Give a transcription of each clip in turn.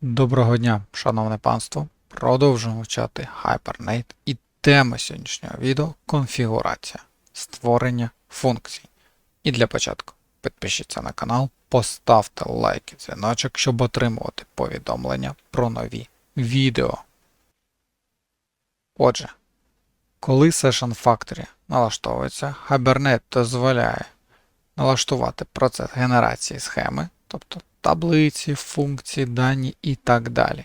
Доброго дня, шановне панство. Продовжуємо вчати Hibernate і тема сьогоднішнього відео конфігурація, створення функцій. І для початку підпишіться на канал, поставте лайк і дзвіночок, щоб отримувати повідомлення про нові відео. Отже, коли Session Factory налаштовується, Hibernate дозволяє налаштувати процес генерації схеми, тобто таблиці, функції, дані і так далі.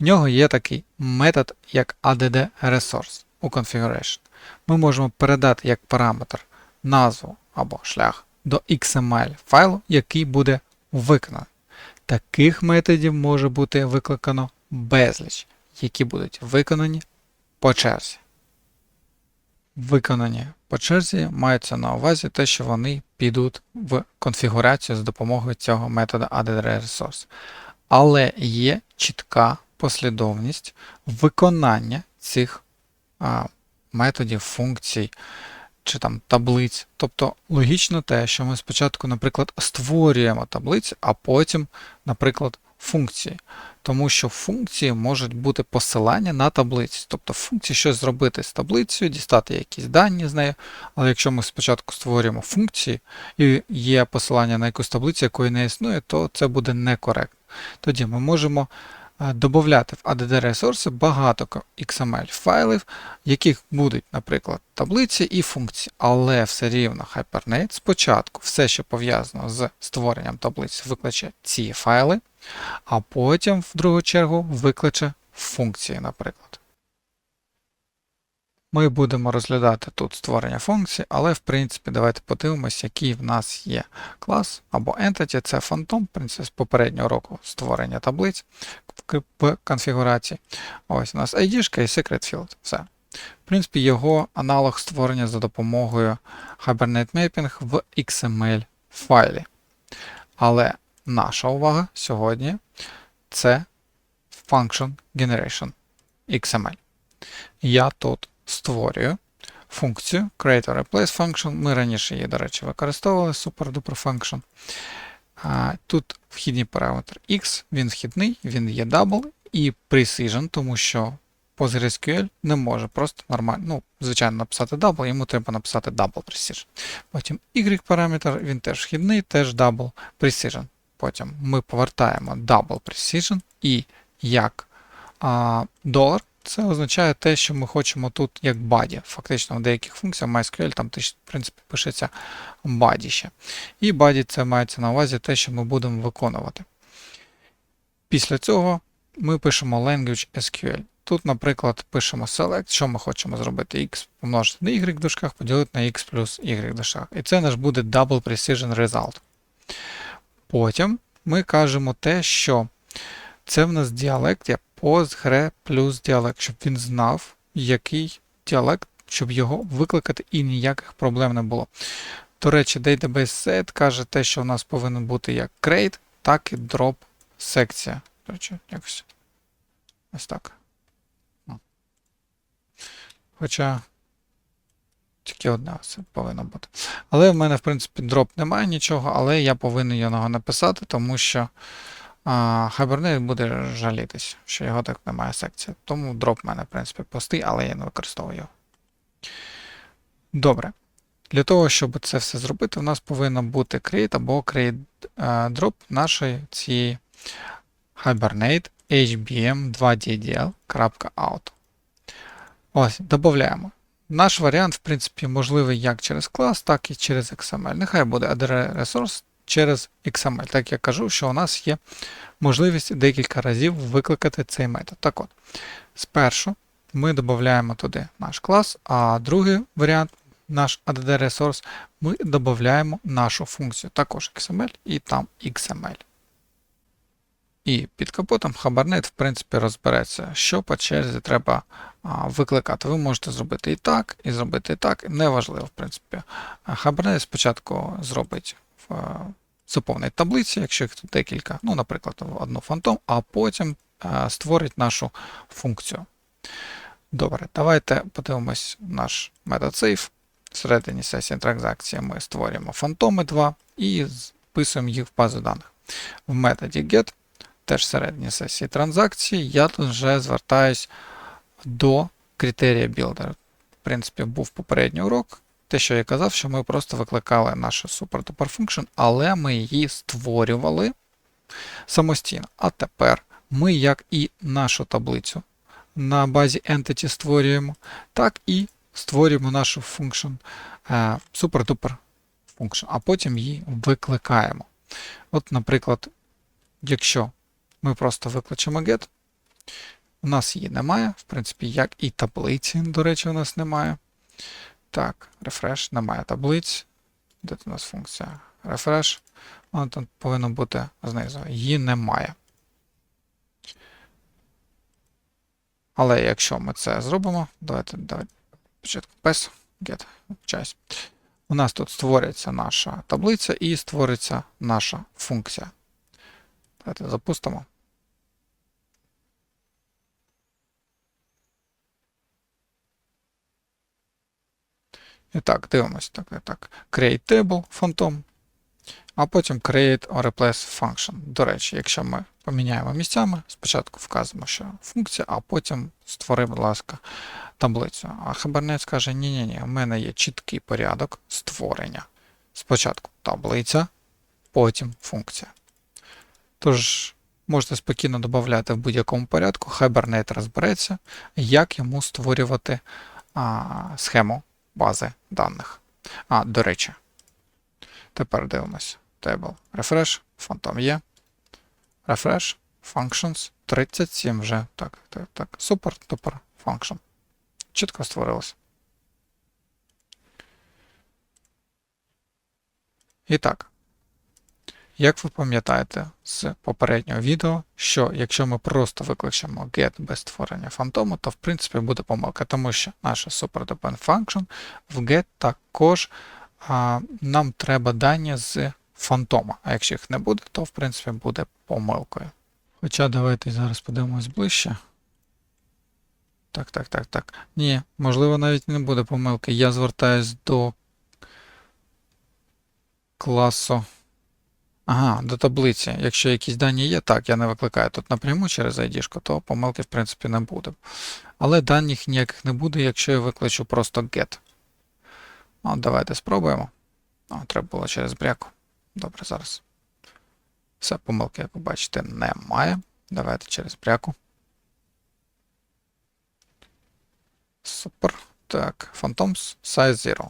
В нього є такий метод, як add resource у configuration. Ми можемо передати як параметр назву або шлях до XML файлу, який буде виконаний. Таких методів може бути викликано безліч, які будуть виконані по черзі. Виконані по черзі мається на увазі те, що вони підуть в конфігурацію з допомогою цього методу addResource. Але є чітка послідовність виконання цих а, методів, функцій чи там таблиць. Тобто логічно те, що ми спочатку, наприклад, створюємо таблиці, а потім, наприклад, функції. Тому що функції можуть бути посилання на таблиці. Тобто функції щось зробити з таблицею, дістати якісь дані з нею. Але якщо ми спочатку створюємо функції і є посилання на якусь таблицю, якої не існує, то це буде некоректно. Тоді ми можемо додати в add ресурси багато XML файлів, яких будуть, наприклад, таблиці і функції. Але все рівно Hibernate спочатку все, що пов'язано з створенням таблиць, викличе ці файли, а потім, в другу чергу, викличе функції, наприклад. Ми будемо розглядати тут створення функцій, але в принципі давайте подивимося, який в нас є клас або entity. Це Phantom, в принципі, з попереднього року створення таблиць в конфігурації. Ось у нас ID і Secret Field. Все. В принципі, його аналог створення за допомогою Hibernate Mapping в XML файлі. Але наша увага сьогодні це Function Generation XML. Я тут створюю функцію Create or Replace Function. Ми раніше її, до речі, використовували SuperDuper Function. Тут вхідний параметр X, він вхідний, він є double і precision, тому що PostgreSQL не може просто нормально, ну, звичайно, написати double, йому треба написати double precision. Потім Y параметр, він теж вхідний, теж double precision. Потім ми повертаємо double precision і як а, долар, це означає те, що ми хочемо тут як body. Фактично в деяких функціях MySQL там в принципі пишеться body ще. І body це мається на увазі те, що ми будемо виконувати. Після цього ми пишемо language SQL. Тут, наприклад, пишемо select, що ми хочемо зробити x помножити на y дужках, поділити на x плюс y в дужках. І це наш буде double precision result. Потім ми кажемо те, що це в нас діалект є Postgre плюс діалект, щоб він знав, який діалект, щоб його викликати і ніяких проблем не було. До речі, database set каже те, що у нас повинен бути як create, так і drop секція. До речі, якось ось так. Ну. Хоча тільки одне це повинно бути. Але в мене, в принципі, дроп немає нічого, але я повинен його написати, тому що а, буде жалітись, що його так немає секції. Тому дроп в мене, в принципі, пустий, але я не використовую його. Добре. Для того, щоб це все зробити, у нас повинно бути create або create е, drop нашої цієї Hibernate HBM 2DDL.out. Ось, додаємо. Наш варіант, в принципі, можливий як через клас, так і через XML. Нехай буде AD Resource через XML. Так я кажу, що у нас є можливість декілька разів викликати цей метод. Так от, спершу ми додаємо туди наш клас, а другий варіант, наш add resource, ми додаємо нашу функцію, також XML і там XML. І під капотом Hibernate, в принципі, розбереться, що по черзі треба а, викликати. Ви можете зробити і так, і зробити і так. Неважливо, в принципі. Hibernate спочатку зробить в заповнить таблиці, якщо їх тут декілька, ну, наприклад, одну фантом, а потім а, створить нашу функцію. Добре, давайте подивимось наш save. Всередині сесії транзакції ми створюємо фантоми 2 і вписуємо їх в базу даних. В методі get теж середні сесії транзакції, я тут вже звертаюсь до критерія Builder. В принципі, був попередній урок. Те, що я казав, що ми просто викликали нашу super-duper function, але ми її створювали самостійно. А тепер ми, як і нашу таблицю на базі entity створюємо, так і створюємо нашу function е, super-duper function, а потім її викликаємо. От, наприклад, якщо ми просто викличемо get, у нас її немає, в принципі, як і таблиці, до речі, у нас немає. Так, refresh, немає таблиць. Де у нас функція refresh? Вона тут повинна бути знизу. Її немає. Але якщо ми це зробимо, давайте, давайте спочатку без get, вчась. У нас тут створюється наша таблиця і створиться наша функція. Давайте запустимо. І так, дивимось. Так, так. Create table phantom, а потім create or replace function. До речі, якщо ми поміняємо місцями, спочатку вказуємо, що функція, а потім створи, будь ласка, таблицю. А хабарнець каже, ні-ні-ні, у мене є чіткий порядок створення. Спочатку таблиця, потім функція. Тож, можете спокійно додати в будь-якому порядку, Hibernate розбереться, як йому створювати а, схему бази даних. А, до речі, тепер дивимось. Table refresh, Phantom є. Refresh, functions 37 вже. Так, так, так. Супер, тупер, function. Чітко створилось. І так, як ви пам'ятаєте з попереднього відео, що якщо ми просто викличемо get без створення фантому, то в принципі буде помилка, тому що наша superdepend function в get також а, нам треба дані з фантома. А якщо їх не буде, то в принципі буде помилкою. Хоча давайте зараз подивимось ближче. Так, так, так, так. Ні, можливо, навіть не буде помилки. Я звертаюсь до класу. Ага, до таблиці. Якщо якісь дані є, так, я не викликаю тут напряму через ID, то помилки, в принципі, не буде. Але даних ніяких не буде, якщо я викличу просто get. От, давайте спробуємо. О, треба було через бряку. Добре, зараз. Все, помилки, як ви бачите, немає. Давайте через бряку. Супер. Так, Phantoms size 0.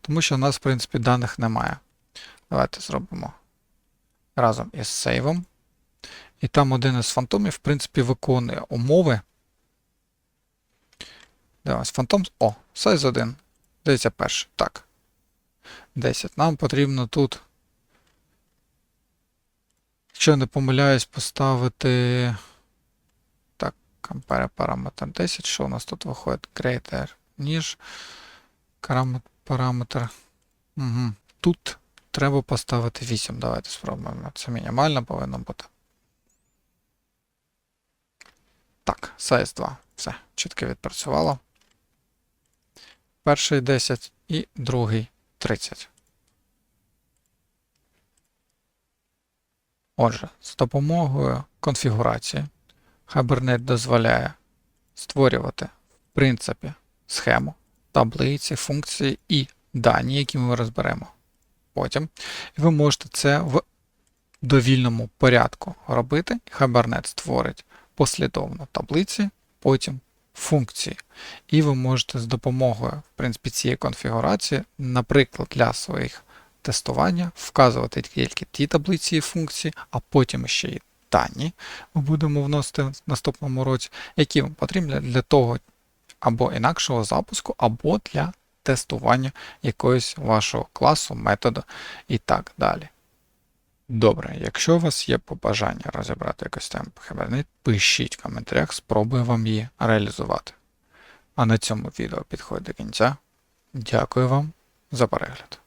Тому що у нас, в принципі, даних немає. Давайте зробимо разом із сейвом. І там один із фантомів, в принципі, виконує умови. Дивимось, Phantoms. О, size 1. Дивіться перший. Так. 10. Нам потрібно тут, якщо не помиляюсь, поставити. Так, compare параметр 10. Що у нас тут виходить? Greater, ніж параметр. Угу. Тут треба поставити 8. Давайте спробуємо. Це мінімально повинно бути. Так, size 2. Все, чітко відпрацювало. Перший 10 і другий 30. Отже, з допомогою конфігурації Hibernate дозволяє створювати, в принципі, схему, таблиці, функції і дані, які ми розберемо потім. Ви можете це в довільному порядку робити. Hibernate створить послідовно таблиці, потім функції. І ви можете з допомогою в принципі, цієї конфігурації, наприклад, для своїх тестування вказувати тільки ті таблиці і функції, а потім ще й дані ми будемо вносити в наступному році, які вам потрібні для того або інакшого запуску, або для тестування якогось вашого класу, методу і так далі. Добре, якщо у вас є побажання розібрати якось тему Hibernate, пишіть в коментарях, спробую вам її реалізувати. А на цьому відео підходить до кінця. Дякую вам за перегляд.